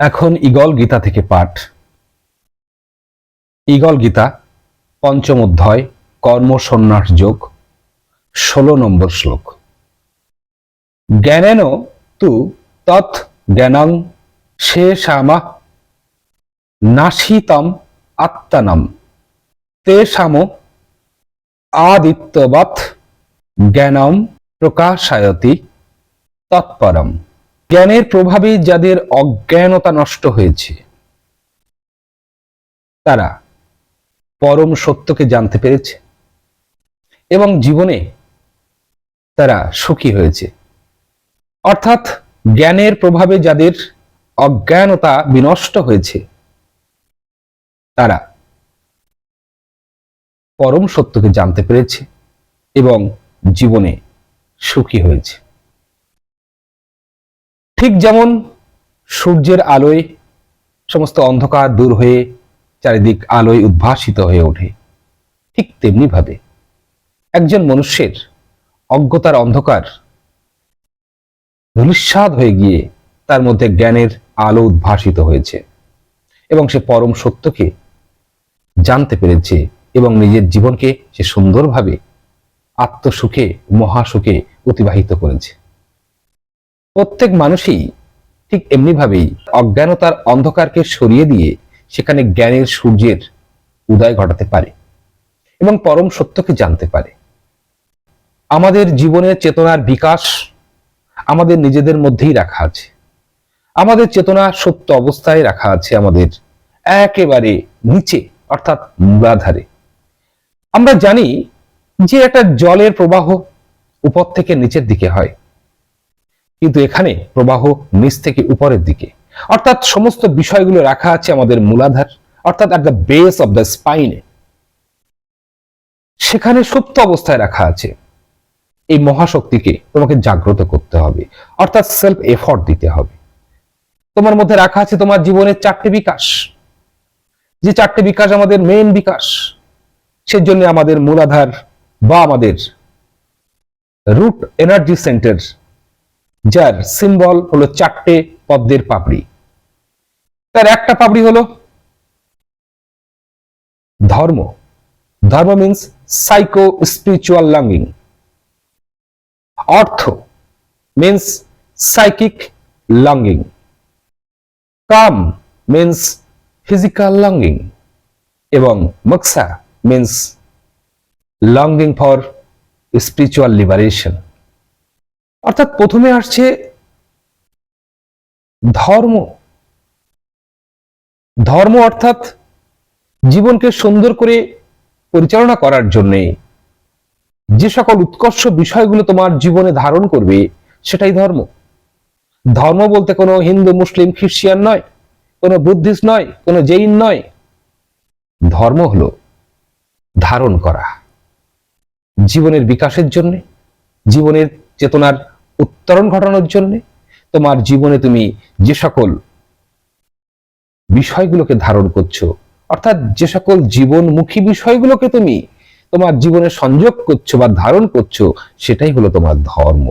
এখন ইগল গীতা থেকে পাঠ। ইগল গীতা, পঞ্চম অধ্যায়, কর্ম সন্ন্যাস যোগ, ষোলো নম্বর শ্লোক। জ্ঞানেন তু তৎ জ্ঞানং শেষামা নাশিতম আত্মানম। তেষাম আদিত্যবৎ জ্ঞানম প্রকাশায়তি তৎপরম। জ্ঞানের প্রভাবে যাদের অজ্ঞানতা নষ্ট হয়েছে, তারা পরম সত্যকে জানতে পেরেছে এবং জীবনে তারা সুখী হয়েছে। অর্থাৎ জ্ঞানের প্রভাবে যাদের অজ্ঞানতা বিনষ্ট হয়েছে, তারা পরম সত্যকে জানতে পেরেছে এবং জীবনে সুখী হয়েছে। ঠিক যেমন সূর্যের আলোয় সমস্ত অন্ধকার দূর হয়ে চারিদিক আলোয় উদ্ভাসিত হয়ে ওঠে, ঠিক তেমনি ভাবে একজন মনুষ্যের অজ্ঞতার অন্ধকার ধূলিস্বাদ হয়ে গিয়ে তার মধ্যে জ্ঞানের আলো উদ্ভাসিত হয়েছে এবং সে পরম সত্যকে জানতে পেরেছে এবং নিজের জীবনকে সে সুন্দরভাবে আত্মসুখে, মহাসুখে অতিবাহিত করেছে। প্রত্যেক মানুষই ঠিক এমনিভাবেই অজ্ঞানতার অন্ধকারকে সরিয়ে দিয়ে সেখানে জ্ঞানের সূর্যের উদয় ঘটাতে পারে এবং পরম সত্যকে জানতে পারে। আমাদের জীবনের চেতনার বিকাশ আমাদের নিজেদের মধ্যেই রাখা আছে। আমাদের চেতনা সত্য অবস্থায় রাখা আছে আমাদের একেবারে নিচে, অর্থাৎ মূলাধারে আমরা জানি যে একটা জলের প্রবাহ উপর থেকে নিচের দিকে হয়। কিন্তু এখানে প্রবাহ নিচ থেকে উপরের দিকে। অর্থাৎ সমস্ত বিষয়গুলো রাখা আছে আমাদের মূলাধার, অর্থাৎ at the base of the স্পাইনে সেখানে সুপ্ত অবস্থায় রাখা আছে। এই মহাশক্তিকে তোমাকে জাগ্রত করতে হবে, অর্থাৎ সেলফ এফর্ট দিতে হবে। তোমার মধ্যে রাখা আছে তোমার জীবনের চারটি বিকাশ। যে চারটি বিকাশ আমাদের মেইন বিকাশ, সেজন্য আমাদের মূলাধার বা আমাদের রুট এনার্জি সেন্টার যার সিম্বল হলো চারটে পদ্মের পাপড়ি। তার একটা পাপড়ি হলো ধর্ম। Dharma means psycho spiritual longing অর্থ মিন্স সাইকিক লঙ্গিং কাম মিন্স ফিজিক্যাল লঙ্গিং এবং মক্সা means longing for spiritual liberation অর্থাৎ প্রথমে আসছে ধর্ম। ধর্ম অর্থাৎ জীবনকে সুন্দর করে পরিচালনা করার জন্য যে সকল উৎকর্ষ বিষয়গুলো তোমার জীবনে ধারণ করবে, সেটাই ধর্ম। ধর্ম বলতে কোনো হিন্দু, মুসলিম খ্রিস্টিয়ান নয়, কোনো বুদ্ধিস্ট নয়, কোনো জৈন নয়। ধর্ম হল ধারণ করা। জীবনের বিকাশের জন্য, জীবনের চেতনার উত্তরণ ঘটানোর জন্য তোমার জীবনে তুমি যে সকল বিষয়গুলোকে ধারণ করছ, অর্থাৎ যে সকল জীবনমুখী বিষয়গুলোকে তুমি তোমার জীবনে সংযোগ করছ বা ধারণ করছ, সেটাই হলো তোমার ধর্ম।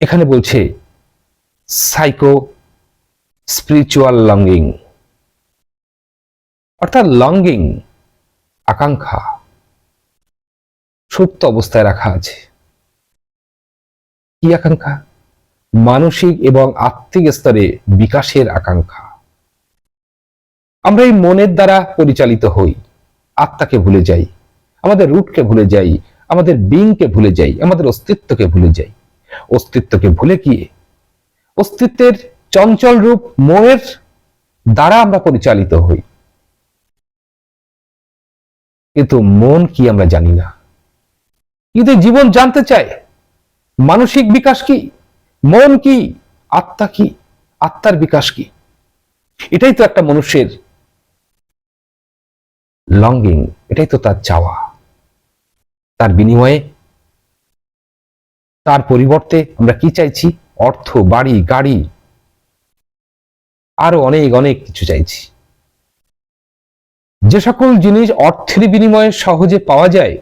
এখানে বলছে সাইকো স্পিরিচুয়াল লঙ্গিং অর্থাৎ লঙ্গিং আকাঙ্ক্ষা, সুপ্ত অবস্থায় রাখা আছে। কি আকাঙ্ক্ষা? মানসিক এবং আত্মিক স্তরে বিকাশের আকাঙ্ক্ষা। আমরা এই মনের দ্বারা পরিচালিত হই। আত্মাকে ভুলে যাই। আমাদের রুটকে ভুলে যাই। আমাদের বিংকে ভুলে যাই। আমাদের অস্তিত্বকে ভুলে যাই। অস্তিত্বকে ভুলে গিয়ে অস্তিত্বের চঞ্চল রূপ মনের দ্বারা আমরা পরিচালিত হই। কিন্তু মন কি আমরা জানি না। কিন্তু জীবন জানতে চায় মানসিক বিকাশ কি? মন কি? আত্মা কি? আত্মার বিকাশ কি? এটাই তো একটা মানুষের লঙ্গিং এটাই তো তার চাওয়া তার বিনিময়ে, তার পরিবর্তে আমরা কি চাইছি? অর্থ, বাড়ি, গাড়ি, আরও অনেক অনেক কিছু চাইছি। যে সকল জিনিস অর্থের বিনিময়ে সহজে পাওয়া যায়,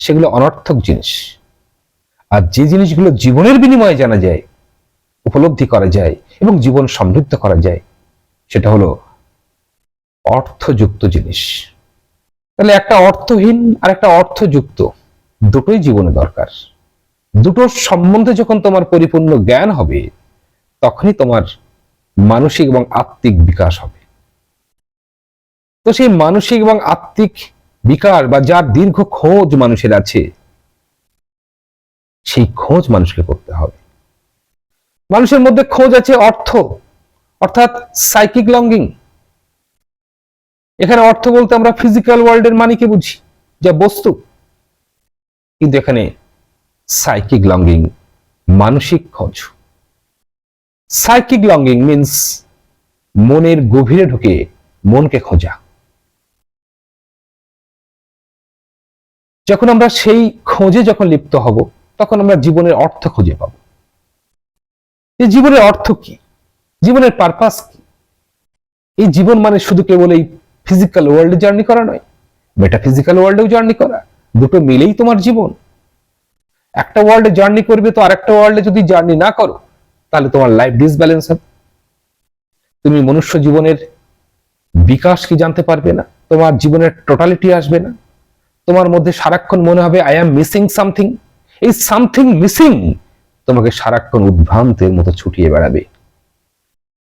সেগুলো অনর্থক জিনিস। আর যে জিনিসগুলো জীবনের বিনিময়ে জানা যায়, উপলব্ধি করা যায় এবং জীবন সমৃদ্ধ করা যায়, সেটা হলো অর্থযুক্ত জিনিস। তাহলে একটা অর্থহীন আর একটা অর্থযুক্ত দুটোই জীবনে দরকার। দুটোর সম্বন্ধে যখন তোমার পরিপূর্ণ জ্ঞান হবে, তখনই তোমার মানসিক এবং আত্মিক বিকাশ হবে। তো সেই মানসিক এবং আত্মিক বিকাশ বা যার দীর্ঘ খোঁজ মানুষের আছে সেই খোঁজ মানুষকে করতে হবে। মানুষের মধ্যে খোঁজ আছে অর্থ, অর্থাৎ সাইকিক লঙ্গিং এখানে অর্থ বলতে আমরা ফিজিক্যাল ওয়ার্ল্ডের মানিকে বুঝি, যা বস্তু। কিন্তু এখানে সাইকিক লঙ্গিং মানসিক খোঁজ। সাইকিক লঙ্গিং মিন্স মনের গভীরে ঢুকে মনকে খোঁজা। যখন আমরা সেই খোঁজে যখন লিপ্ত হব তখন আমরা জীবনের অর্থ খুঁজে পাব। এই জীবনের অর্থ কি? জীবনের পারপাস কি? এই জীবন মানে শুধু কেবল এই ফিজিক্যাল ওয়ার্ল্ডে জার্নি করা নয় মেটাফিজিক্যাল ওয়ার্ল্ডেও জার্নি করা। দুটো মিলেই তোমার জীবন। একটা ওয়ার্ল্ডে জার্নি করবে তো আরেকটা ওয়ার্ল্ডে যদি জার্নি না করো, তাহলে তোমার লাইফ ডিসব্যালেন্স হবে। তুমি মনুষ্য জীবনের বিকাশ কি জানতে পারবে না? তোমার জীবনের টোটালিটি আসবে না। তোমার মধ্যে সারাক্ষণ মনে হবে আই এম মিসিং সামথিং এই সামথিং মিসিং তোমাকে সারাক্ষণ উদ্ভ্রান্তের মতো ছুটিয়ে বেড়াবে।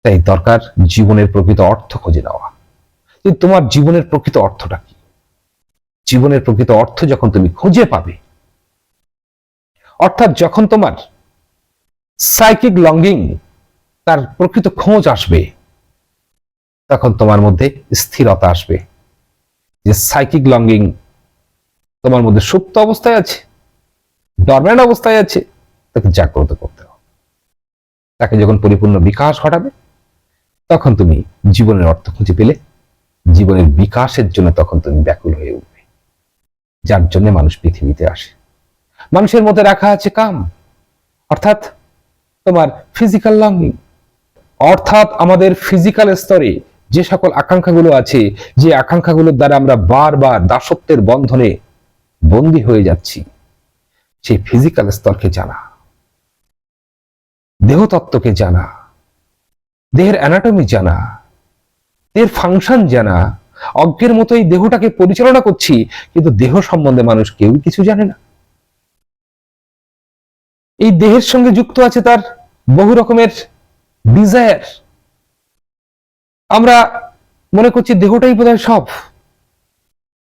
তাই দরকার জীবনের প্রকৃত অর্থ খুঁজে নেওয়া। যে তোমার জীবনের প্রকৃত অর্থটা কি? জীবনের প্রকৃত অর্থ যখন তুমি খুঁজে পাবে, অর্থাৎ যখন তোমার সাইকিক লঙ্গিং তার প্রকৃত খোঁজ আসবে, তখন তোমার মধ্যে স্থিরতা আসবে। যে সাইকিক লঙ্গিং তোমার মধ্যে সুপ্ত অবস্থায় আছে ডরম্যান্ট অবস্থায় আছে, তাকে জাগ্রত করতে হবে। তাকে যখন পরিপূর্ণ বিকাশ ঘটাবে, তখন তুমি জীবনের অর্থ খুঁজে পেলে, জীবনের বিকাশের জন্য তখন তুমি ব্যাকুল হয়ে উঠবে। যার জন্য মানুষ পৃথিবীতে আসে। মানুষের মধ্যে রাখা আছে কাম, অর্থাৎ তোমার ফিজিক্যাল লঙ্গিং অর্থাৎ আমাদের ফিজিক্যাল স্তরে যে সকল আকাঙ্ক্ষাগুলো আছে, যে আকাঙ্ক্ষাগুলোর দ্বারা আমরা বারবার দাসত্বের বন্ধনে বন্দী হয়ে যাচ্ছি। সেই ফিজিক্যাল স্তরকে জানা। দেহতত্ত্বকে জানা। দেহের অ্যানাটমি জানা। দেহের ফাংশন জানা। অজ্ঞের মতো এই দেহটাকে পরিচালনা করছি, কিন্তু দেহ সম্বন্ধে মানুষ কেউ কিছু জানে না। এই দেহের সঙ্গে যুক্ত আছে তার বহু রকমের ডিজায়ার আমরা মনে করছি দেহটাই বোধহয় সব,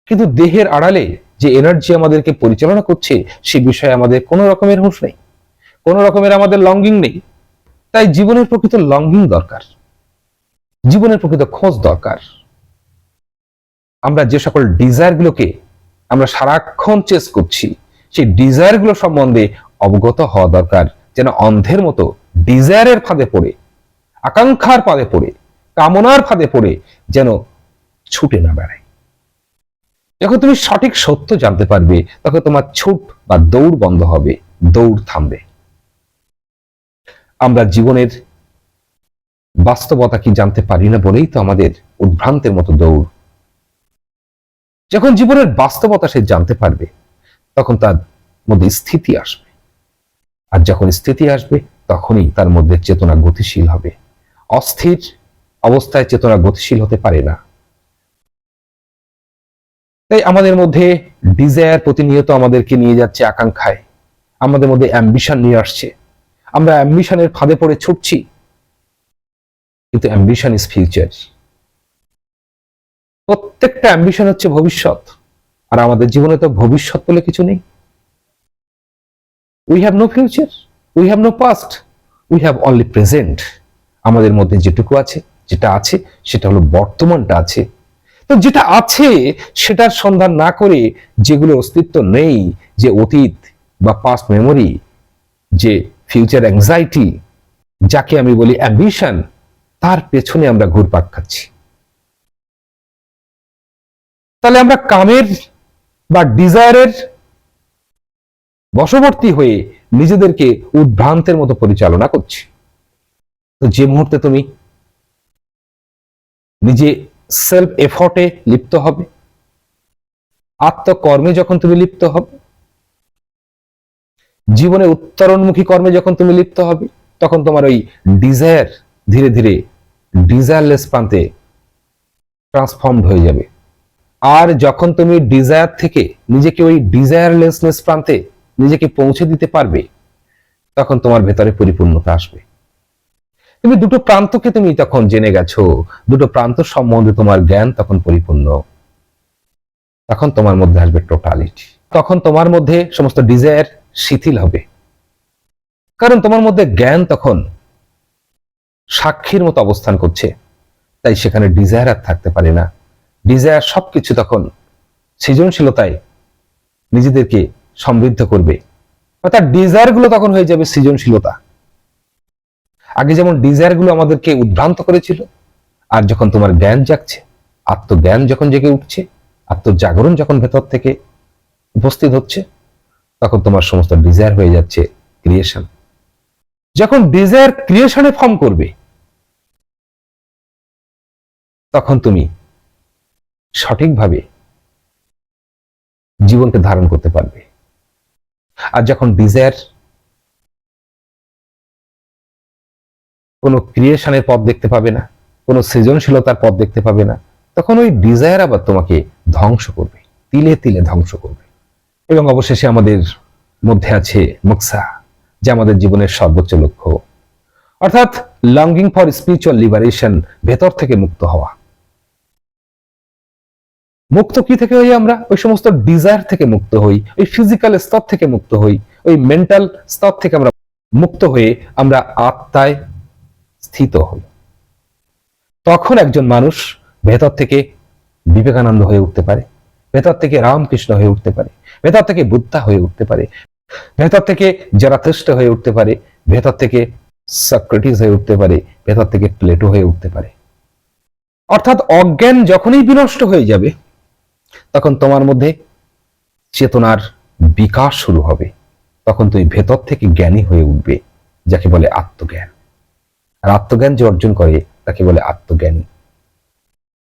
কিন্তু দেহের আড়ালে যে এনার্জি আমাদেরকে পরিচালনা করছে, সে বিষয়ে আমাদের কোনো রকমের হুঁশ নেই, কোনো রকমের আমাদের লঙ্গিং নেই। তাই জীবনের প্রকৃত লঙ্গিং দরকার। জীবনের প্রকৃত খোঁজ দরকার। আমরা যে সকল ডিজায়ার গুলোকে আমরা সারাক্ষণ চেস করছি, সেই ডিজায়ারগুলো সম্বন্ধে অবগত হওয়া দরকার, যেন অন্ধের মতো ডিজায়ারের ফাঁদে পড়ে, আকাঙ্ক্ষার ফাঁদে পড়ে, কামনার ফাঁদে পড়ে, যেন ছুটে না বেড়ায়। যখন তুমি সঠিক সত্য জানতে পারবে, তখন তোমার ছুট বা দৌড় বন্ধ হবে, দৌড় থামবে। আমরা জীবনের বাস্তবতা কি জানতে পারি না বলেই তো আমাদের উদ্ভ্রান্তের মতো দৌড়। যখন জীবনের বাস্তবতা সে জানতে পারবে, তখন তার মধ্যে স্থিতি আসবে। আর যখন স্থিতি আসবে, তখনই তার মধ্যে চেতনা গতিশীল হবে। অস্থির অবস্থায় চেতনা গতিশীল হতে পারে না। তাই আমাদের মধ্যে ডিজায়ার প্রতিনিয়ত আমাদেরকে নিয়ে যাচ্ছে আকাঙ্ক্ষায়। আমাদের মধ্যে অ্যাম্বিশন নিয়ে আসছে। আমরা অ্যাম্বিশনের ফাঁদে পড়ে ছুটছি। কিন্তু অ্যাম্বিশন ইজ ফিউচার প্রত্যেকটা অ্যাম্বিশন হচ্ছে ভবিষ্যৎ। আর আমাদের জীবনে তো ভবিষ্যৎ বলে কিছু নেই। We have no future we have no past we have only present আমাদের মধ্যে যেটুকু আছে, যেটা আছে, সেটা হলো বর্তমানটা আছে। তো যেটা আছে, সেটার সন্ধান না করে যেগুলো অস্তিত্ব নেই, যে অতীত বা পাস্ট মেমোরি যে ফিউচার অ্যাংজাইটি যাকে আমি বলি অ্যাম্বিশন তার পেছনে আমরা ঘুরপাক খাচ্ছি। তাহলে আমরা কামের বা ডিজায়ারের বশবর্তী হয়ে নিজেদেরকে উদ্ভ্রান্তের মতো পরিচালনা করছি। তো যে মুহূর্তে তুমি নিজে সেলফ এফর্টে লিপ্ত হবে। আত্মকর্মে যখন তুমি লিপ্ত হবে, জীবনে উত্তরণমুখী কর্মে যখন তুমি লিপ্ত হবে, তখন তোমার ওই ডিজায়ার ধীরে ধীরে ডিজায়ারলেস প্রান্তে ট্রান্সফর্মড হয়ে যাবে। আর যখন তুমি ডিজায়ার থেকে নিজেকে ওই ডিজায়ারলেসনেস প্রান্তে নিজেকে পৌঁছে দিতে পারবে, তখন তোমার ভেতরে পরিপূর্ণতা আসবে। তুমি দুটো প্রান্তকে তুমি তখন জেনে গেছো। দুটো প্রান্ত সম্বন্ধে তোমার জ্ঞান তখন পরিপূর্ণ। তখন তোমার মধ্যে আসবে টোটালিটি তখন তোমার মধ্যে সমস্ত ডিজায়ার শিথিল হবে। কারণ তোমার মধ্যে জ্ঞান তখন সাক্ষীর মতো অবস্থান করছে। তাই সেখানে ডিজায়ার আর থাকতে পারে না। ডিজায়ার সবকিছু তখন সৃজনশীলতায় নিজেদেরকে সমৃদ্ধ করবে। অর্থাৎ ডিজায়ারগুলো তখন হয়ে যাবে সৃজনশীলতা। আগে যেমন ডিজায়ারগুলো আমাদেরকে উদ্ভ্রান্ত করেছিল, আর যখন তোমার জ্ঞান জাগছে, আত্মজ্ঞান যখন জেগে উঠছে, আত্মজাগরণ যখন ভেতর থেকে উপস্থিত হচ্ছে, তখন তোমার সমস্ত ডিজায়ার হয়ে যাচ্ছে ক্রিয়েশন যখন ডিজায়ার ক্রিয়েশনে ফর্ম করবে, তখন তুমি সঠিকভাবে জীবনকে ধারণ করতে পারবে। আর যখন ডিজায়ার কোনো ক্রিয়েশনের পথ দেখতে পাবে না, কোনো সৃজনশীলতার পথ দেখতে পাবে না, তখন ওই ডিজায়ার আবার তোমাকে ধ্বংস করবে, তিলে তিলে ধ্বংস করবে। এবং অবশেষে আমাদের মধ্যে আছে মুকসা, যা আমাদের জীবনের সর্বোচ্চ লক্ষ্য। অর্থাৎ লঙ্গিং ফর স্পিরিচুয়াল লিবারেশন ভেতর থেকে মুক্ত হওয়া। মুক্ত কি থেকে হই আমরা? ওই সমস্ত ডিজায়ার থেকে মুক্ত হই, ওই ফিজিক্যাল স্তর থেকে মুক্ত হই, ওই মেন্টাল স্তর থেকে আমরা মুক্ত হয়ে আমরা আত্মায় স্থিত হই তখন একজন মানুষ ভেতর থেকে বিবেকানন্দ হয়ে উঠতে পারে, ভেতর থেকে রামকৃষ্ণ হয়ে উঠতে পারে, ভেতর থেকে বুদ্ধা হয়ে উঠতে পারে, ভেতর থেকে জারাথৃষ্ট হয়ে উঠতে পারে, ভেতর থেকে সক্রেটিস হয়ে উঠতে পারে, ভেতর থেকে প্লেটো হয়ে উঠতে পারে। অর্থাৎ অজ্ঞান যখনই বিনষ্ট হয়ে যাবে, তখন তোমার মধ্যে চেতনার বিকাশ শুরু হবে। তখন তুমি ভেতর থেকে জ্ঞানী হয়ে উঠবে, যাকে বলে আত্মজ্ঞান। আর আত্মজ্ঞান যে অর্জন করে তাকে বলে আত্মজ্ঞানী।